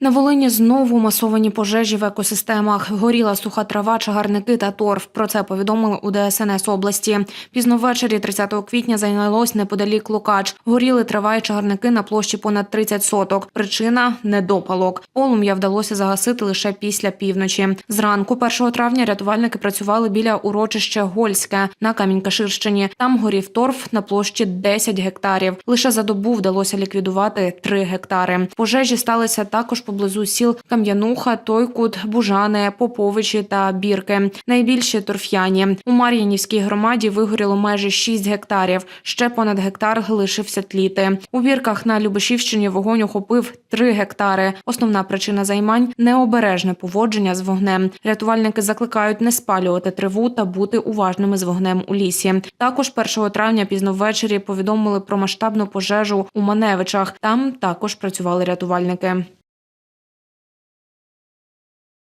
На Волині знову масовані пожежі в екосистемах. Горіла суха трава, чагарники та торф. Про це повідомили у ДСНС області. Пізно ввечері 30 квітня зайнялось неподалік Лукач. Горіли трава і чагарники на площі понад 30 соток. Причина недопалок. Полум'я вдалося загасити лише після півночі. Зранку 1 травня рятувальники працювали біля урочища Гольське на Камінь-Каширщині. Там горів торф на площі 10 гектарів. Лише за добу вдалося ліквідувати 3 гектари. Пожежі сталися також поблизу сіл Кам'януха, Тойкут, Бужани, Поповичі та Бірки. Найбільші торф'яні. У Мар'їнівській громаді вигоріло майже 6 гектарів. Ще понад гектар лишився тліти. У Бірках на Любешівщині вогонь охопив 3 гектари. Основна причина займань необережне поводження з вогнем. Рятувальники закликають не спалювати триву та бути уважними з вогнем у лісі. Також 1 травня пізно ввечері повідомили про масштабну пожежу у Маневичах. Там також працювали рятувальники.